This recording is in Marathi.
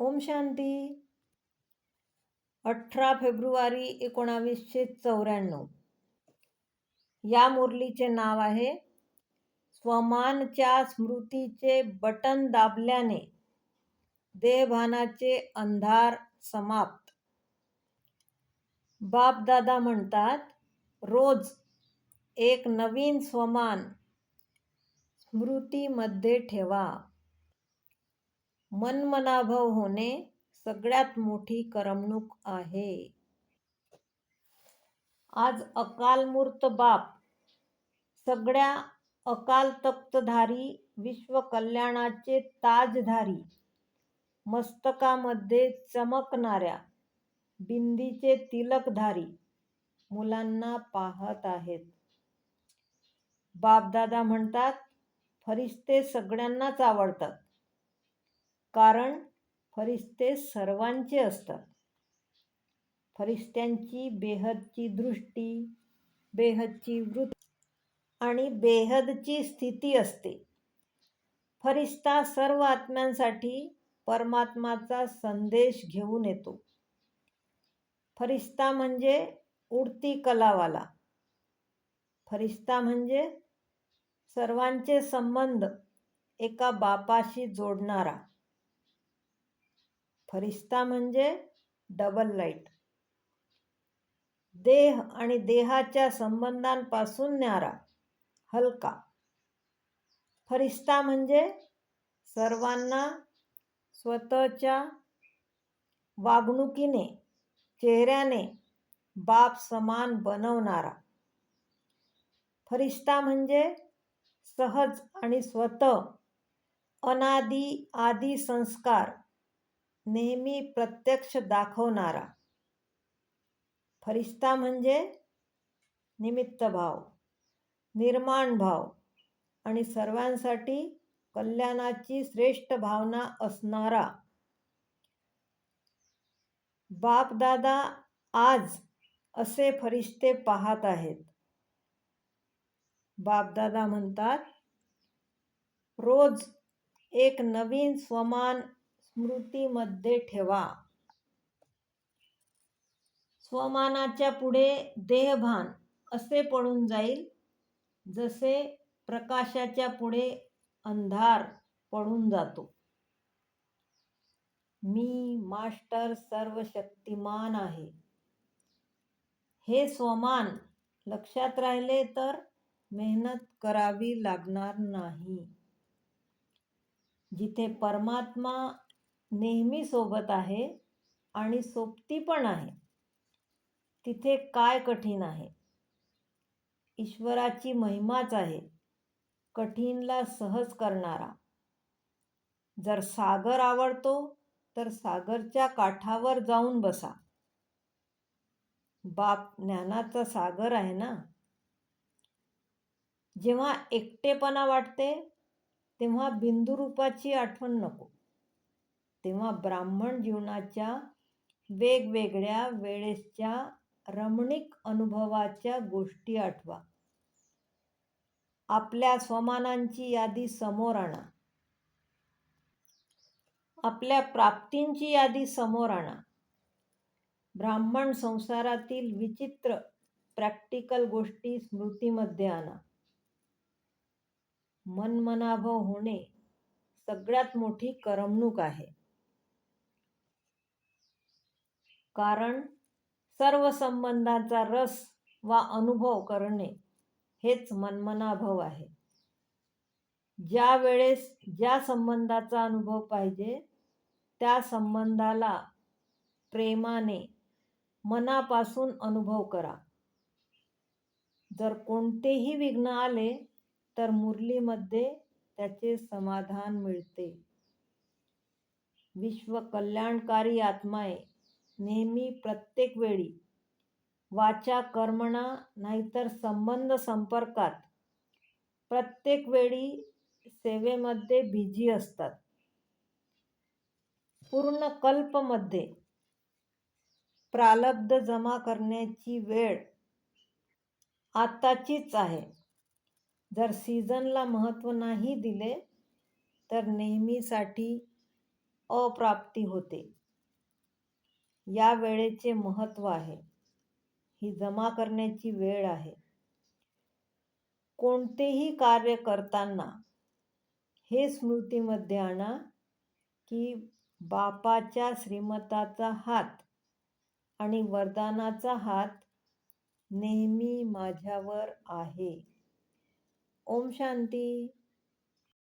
ओम शांती. अठरा फेब्रुवारी एकोणावीसशे चौऱ्याण्णव. या मुरलीचे नाव आहे. स्वमानच्या स्मृतीचे बटन दाबल्याने देहभानाचे अंधार समाप्त. बापदादा म्हणतात रोज एक नवीन स्वमान स्मृतीमध्ये ठेवा. मनमनाभव होणे सगळ्यात मोठी करमणूक आहे. आज अकालमूर्त बाप सगळ्या अकाल तक्तधारी विश्वकल्याणाचे ताजधारी मस्तकामध्ये चमकणाऱ्या बिंदीचे तिलकधारी मुलांना पाहत आहेत. बापदादा म्हणतात फरिश्ते सगळ्यांनाच आवडतात. कारण फरिश्ते सर्वांचे असतात. फरिश्त्यांची बेहदची दृष्टी बेहदची वृत्ती आणि बेहदची स्थिती असते. फरिश्ता सर्व आत्म्यांसाठी परमात्माचा संदेश घेऊन येतो. फरिश्ता म्हणजे उडती कलावाला. फरिश्ता म्हणजे सर्वांचे संबंध एका बापाशी जोडणारा. फरिश्ता म्हणजे डबल लाइट देह आणि देहाच्या संबंधांपासून न्यारा हलका. फरिश्ता म्हणजे सर्वांना स्वतःच्या वागणुकीने चेहऱ्याने बाप समान बनवणारा. फरिश्ता म्हणजे सहज आणि स्वतः अनादी आदी संस्कार नेहमी प्रत्यक्ष दाखवणारा. फरिश्ता म्हणजे निमित्त भाव निर्माण भाव आणि सर्वांसाठी कल्याणाची श्रेष्ठ भावना असणारा. बापदादा आज असे फरिश्ते पाहत आहेत. बापदादा म्हणतात रोज एक नवीन स्वमान स्मृतीमध्ये ठेवा. स्वमानाच्या पुढे देहभान असे पडून जाईल जसे प्रकाशाच्या पुढे अंधार पडून जातो. मी मास्टर सर्वशक्तिमान आहे. हे स्वमान लक्षात राहिले तर मेहनत करावी लागणार नाही. जिथे परमात्मा नेहमी सोबत आहे आणि सोबती पण आहे. तिथे काय कठीण आहे? ईश्वराची महिमाच आहे. कठीणला सहज करणारा. जर सागर आवडतो तर सागरच्या काठावर जाऊन बसा. बाप ज्ञानाचा सागर आहे ना? जेव्हा एकटेपणा वाटते तेव्हा बिंदुरूपाची आठवण नको. तेव्हा ब्राह्मण जीवनाच्या वेगवेगळ्या वेळेसच्या रमणीक अनुभवाच्या गोष्टी आठवा. आपल्या स्वमानांची यादी समोर आणा. आपल्या प्राप्तींची यादी समोर आणा. ब्राह्मण संसारातील विचित्र प्रॅक्टिकल गोष्टी स्मृतीमध्ये आणा. मनमनाभव होणे सगळ्यात मोठी करमणूक आहे. कारण सर्व संबंधांचा रस वा अनुभव करणे हेच मनमनाभव आहे. ज्या वेळेस ज्या संबंधाचा अनुभव पाहिजे त्या संबंधाला प्रेमाने मनापासून अनुभव करा. जर कोणतेही विघ्न आले तर मुरलीमध्ये त्याचे समाधान मिळते. विश्व कल्याणकारी आत्माए नेहमी प्रत्येक वेळी. वाचा कर्मणा नाहीतर संबंध संपर्कात. प्रत्येक वेळी सेवेमध्ये बिझी असतात. पूर्ण कल्पमध्ये. प्रालब्ध जमा करण्याची वेळ आत्ताचीच आहे. जर सीझनला महत्त्व नाही दिले तर नेहमीसाठी अप्राप्ती होते. या वेळेचे महत्त्व आहे. ही जमा करण्याची वेळ आहे. कोणतेही कार्य करताना हे स्मृतीमध्ये आणा की बापाच्या श्रीमताचा हात आणि वरदानाचा हात नेहमी माझ्यावर आहे. ओम शांती.